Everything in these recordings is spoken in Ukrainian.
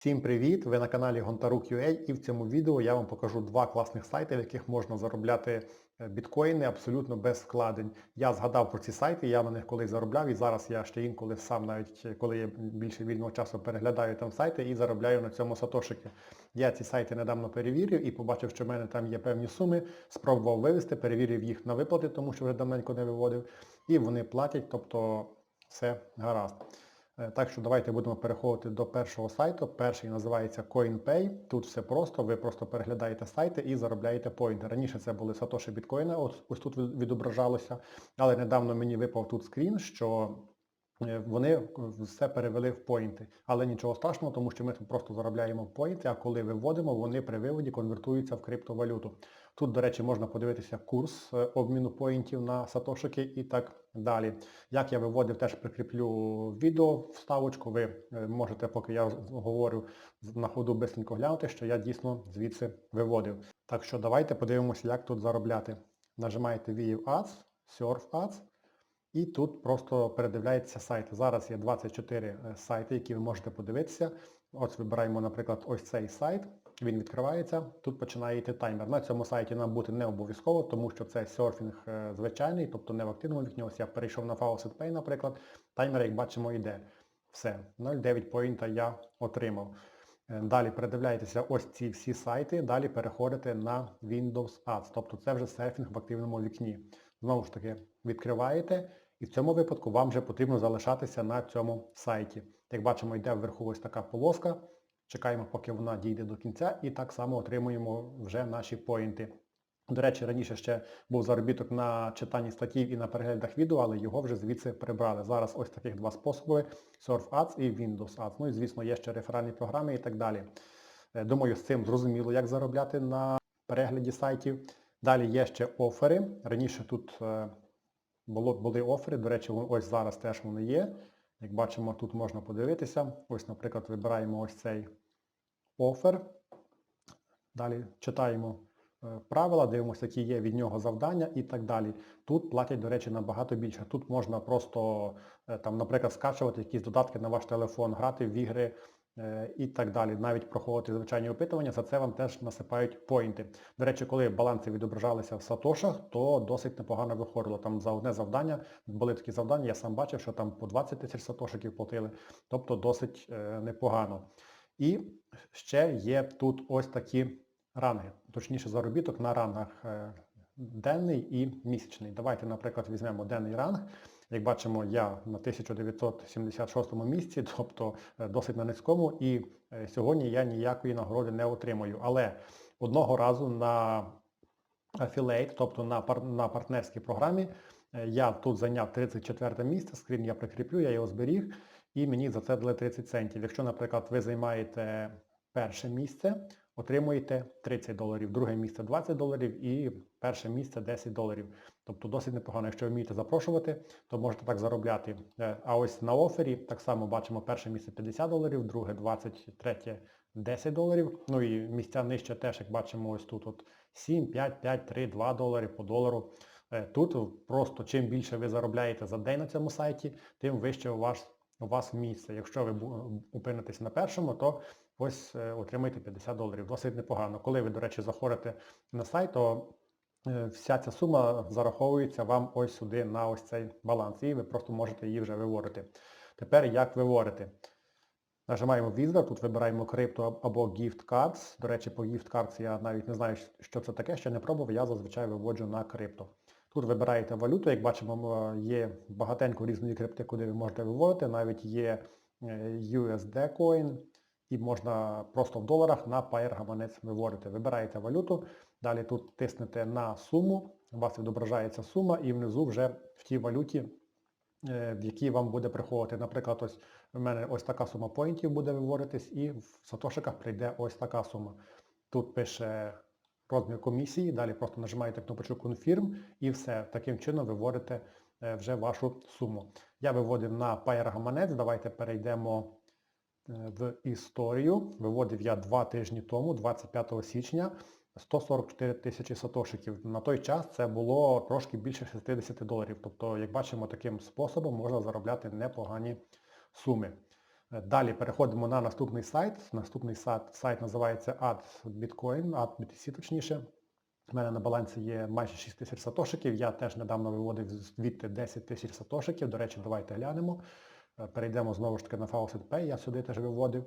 Всім привіт! Ви на каналі Гонтарук.ua і в цьому відео я вам покажу два класних сайти, в яких можна заробляти е, біткоїни абсолютно без вкладень. Я згадав про ці сайти, я на них колись заробляв і зараз я ще інколи сам, навіть е, коли є більше вільного часу, переглядаю там сайти і заробляю на цьому сатошики. Я ці сайти недавно перевірив і побачив, що в мене там є певні суми, спробував вивести, перевірив їх на виплати, тому що вже давненько не виводив. І вони платять, тобто все гаразд. Е, Так що давайте будемо переходити до першого сайту. Перший називається CoinPay. Тут все просто, ви просто переглядаєте сайти і заробляєте поінти. Раніше це були сатоші біткоїна, ось, тут відображалося. Але недавно мені випав тут скрін, що вони все перевели в поінти. Але нічого страшного, тому що ми просто заробляємо поінти, а коли виводимо, вони при виводі конвертуються в криптовалюту. Тут, до речі, можна подивитися курс е, обміну поінтів на сатошики і так далі. Як я виводив, теж прикріплю відео вставочку. Ви е, можете, поки я говорю, на ходу бисенько глянути, що я дійсно звідси виводив. Так що давайте подивимося, як тут заробляти. Нажимаєте View Ads, Surf Ads, і тут просто передивляється сайти. Зараз є 24 е, сайти, які ви можете подивитися. Ось вибираємо, наприклад, ось цей сайт. Він відкривається, тут починає йти таймер. На цьому сайті нам бути не обов'язково, тому що це серфінг е, звичайний, тобто не в активному вікні. Ось я перейшов на Faucet Pay, наприклад. Таймер, як бачимо, йде. Все, 0,9 поінта я отримав. Е, Далі передивляєтеся ось ці всі сайти, далі переходите на Windows Ads, тобто це вже серфінг в активному вікні. Знову ж таки, відкриваєте, і в цьому випадку вам вже потрібно залишатися на цьому сайті. Як бачимо, йде вверху ось така полоска. Чекаємо, поки вона дійде до кінця, і так само отримуємо вже наші поінти. До речі, раніше ще був заробіток на читанні статтів і на переглядах відео, але його вже звідси прибрали. Зараз ось таких два способи Surf Ads і Windows Ads. Ну і звісно, є ще реферальні програми і так далі. Е, Думаю, з цим зрозуміло, як заробляти на перегляді сайтів. Далі є ще офери. Раніше тут е, було, були офери, до речі, ось зараз теж вони є. Як бачимо, тут можна подивитися. Ось, наприклад, вибираємо ось цей офер. Далі читаємо е, правила, дивимося, які є від нього завдання і так далі. Тут платять, до речі, набагато більше. Тут можна просто, е, там, наприклад, скачувати якісь додатки на ваш телефон, грати в ігри і так далі. Навіть проходити звичайні опитування, за це вам теж насипають поінти. До речі, коли баланси відображалися в сатошах, то досить непогано виходило. Там за одне завдання, були такі завдання, я сам бачив, що там по 20 тисяч сатошиків платили, тобто досить е, непогано. І ще є тут ось такі ранги, точніше заробіток на рангах е, денний і місячний. Давайте, наприклад, візьмемо денний ранг. Як бачимо, я на 1976 місці, тобто е, досить на низькому, і е, сьогодні я ніякої нагороди не отримую. Але одного разу на Affiliate, тобто на, пар, на партнерській програмі, е, я тут зайняв 34 місце, скрін я прикріплю, я його зберіг, і мені за це дали 30 центів. Якщо, наприклад, ви займаєте перше місце, отримуєте 30 доларів, друге місце 20 доларів і перше місце 10 доларів. Тобто досить непогано. Якщо ви вмієте запрошувати, то можете так заробляти. Е, А ось на офері так само бачимо перше місце 50 доларів, друге 20, третє 10 доларів. Ну і місця нижче теж, як бачимо, ось тут от 7, 5, 5, 3, 2 долари по долару. Е, Тут просто чим більше ви заробляєте за день на цьому сайті, тим вище у вас, у вас місце. Якщо ви опинитесь на першому, то ось е, отримаєте 50 доларів. Досить непогано. Коли ви, до речі, заходите на сайт, то е, вся ця сума зараховується вам ось сюди на ось цей баланс. І ви просто можете її вже виводити. Тепер як виводити? Нажимаємо Visa, тут вибираємо крипто або Gift Cards. До речі, по Gift Cards я навіть не знаю, що це таке, ще не пробував, я зазвичай виводжу на крипто. Тут вибираєте валюту, як бачимо, є багатенько різної крипти, куди ви можете виводити. Навіть є е, USD Coin і можна просто в доларах на Pair гаманець виводити. Вибираєте валюту, далі тут тиснете на суму, у вас відображається сума і внизу вже в тій валюті, е, в якій вам буде приходити. Наприклад, ось в мене ось така сума поінтів буде виводитись і в сатошиках прийде ось така сума. Тут пише розмір комісії, далі просто нажимаєте кнопочку Confirm і все. Таким чином виводите е, вже вашу суму. Я виводив на Payer гаманець, давайте перейдемо в історію. Виводив я два тижні тому, 25 січня, 144 тисячі сатошиків. На той час це було трошки більше 60 доларів. Тобто, як бачимо, таким способом можна заробляти непогані суми. Далі переходимо на наступний сайт. Наступний сайт, сайт називається AdBitcoin, AdBTC точніше. У мене на балансі є майже 6 тисяч сатошиків. Я теж недавно виводив звідти 10 тисяч сатошиків. До речі, давайте глянемо. Е, Перейдемо знову ж таки на Faucet Pay, я сюди теж виводив.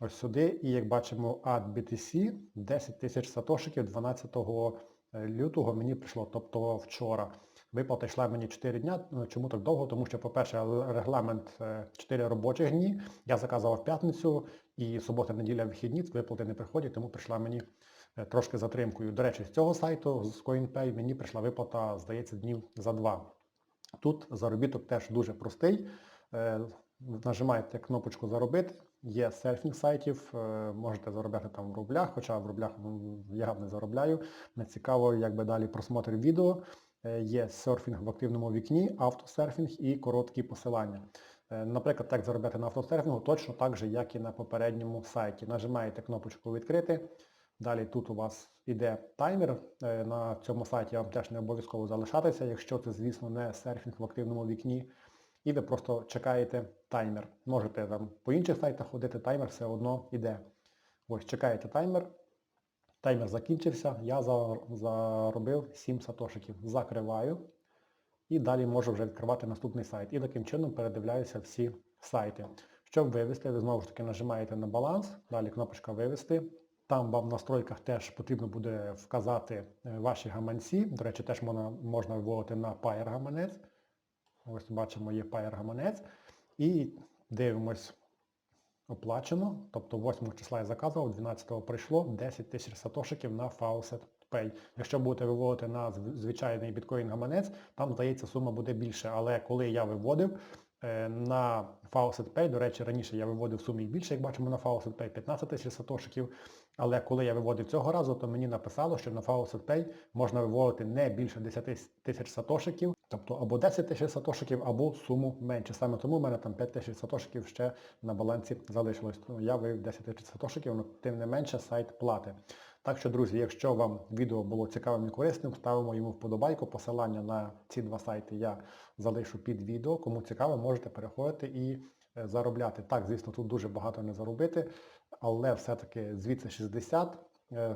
Ось сюди. І як бачимо, AdBTC 10 тисяч сатошиків 12 лютого мені прийшло, тобто вчора. Виплата йшла мені 4 дня. Ну, Чому так довго? Тому що, по-перше, регламент е, 4 робочих дні. Я заказував в п'ятницю і субота, неділя, вихідні, виплати не приходять, тому прийшла мені е, трошки затримкою. До речі, з цього сайту, з CoinPay, мені прийшла виплата, здається, днів за два. Тут заробіток теж дуже простий. Е, Нажимаєте кнопочку Заробити, є серфінг сайтів, е, можете заробляти там в рублях, хоча в рублях я не заробляю. Не цікаво, якби далі просмотр відео. Е, Є серфінг в активному вікні, автосерфінг і короткі посилання. Наприклад, так заробляти на автосерфінгу точно так же, як і на попередньому сайті. Нажимаєте кнопочку Відкрити. Далі тут у вас іде таймер. На цьому сайті вам теж не обов'язково залишатися, якщо це, звісно, не серфінг в активному вікні. І ви просто чекаєте таймер. Можете там по інших сайтах ходити, таймер все одно йде. Ось чекаєте таймер. Таймер закінчився, я заробив 7 сатошиків. Закриваю. І далі можу вже відкривати наступний сайт. І таким чином передивляюся всі сайти. Щоб вивести, ви знову ж таки нажимаєте на баланс, далі кнопочка вивести. Там вам в настройках теж потрібно буде вказати е, ваші гаманці. До речі, теж можна, можна виводити на Pair гаманець. Ось бачимо, є Pair гаманець. І дивимось оплачено. Тобто 8 числа я заказував, 12-го прийшло 10 тисяч сатошиків на Faucet Pay. Якщо будете виводити на звичайний біткоін гаманець, там, здається, сума буде більше. Але коли я виводив на Faucet Pay, до речі, раніше я виводив в сумі більше, як бачимо на Faucet Pay, 15 тисяч сатошиків. Але коли я виводив цього разу, то мені написало, що на Faucet Pay можна виводити не більше 10 тисяч сатошиків, тобто або 10 тисяч сатошиків, або суму менше. Саме тому в мене там 5 тисяч сатошиків ще на балансі залишилось. Ну, я вивів 10 тисяч сатошиків, але тим не менше сайт плати. Так що, друзі, якщо вам відео було цікавим і корисним, ставимо йому вподобайку. Посилання на ці два сайти я залишу під відео. Кому цікаво, можете переходити і е, заробляти. Так, звісно, тут дуже багато не заробити, але все-таки звідси 60, е,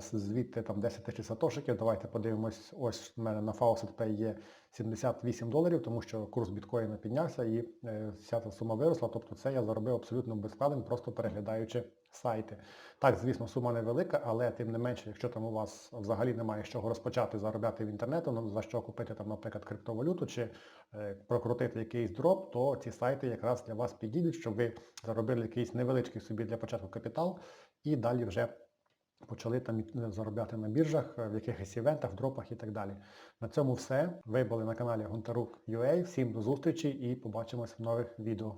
звідти там 10 тисяч сатошиків. Давайте подивимось, ось в мене на Pay є 78 доларів, тому що курс біткоїна піднявся і е, вся ця сума виросла. Тобто це я заробив абсолютно без вкладень, просто переглядаючи сайти. Так, звісно, сума невелика, але тим не менше, якщо там у вас взагалі немає з чого розпочати заробляти в інтернету, ну, за що купити там, наприклад, криптовалюту чи е, прокрутити якийсь дроп, то ці сайти якраз для вас підійдуть, щоб ви заробили якийсь невеличкий собі для початку капітал і далі вже почали там заробляти на біржах, е, в якихось івентах, дропах і так далі. На цьому все. Ви були на каналі Гонтарук.ua. Всім до зустрічі і побачимось в нових відео.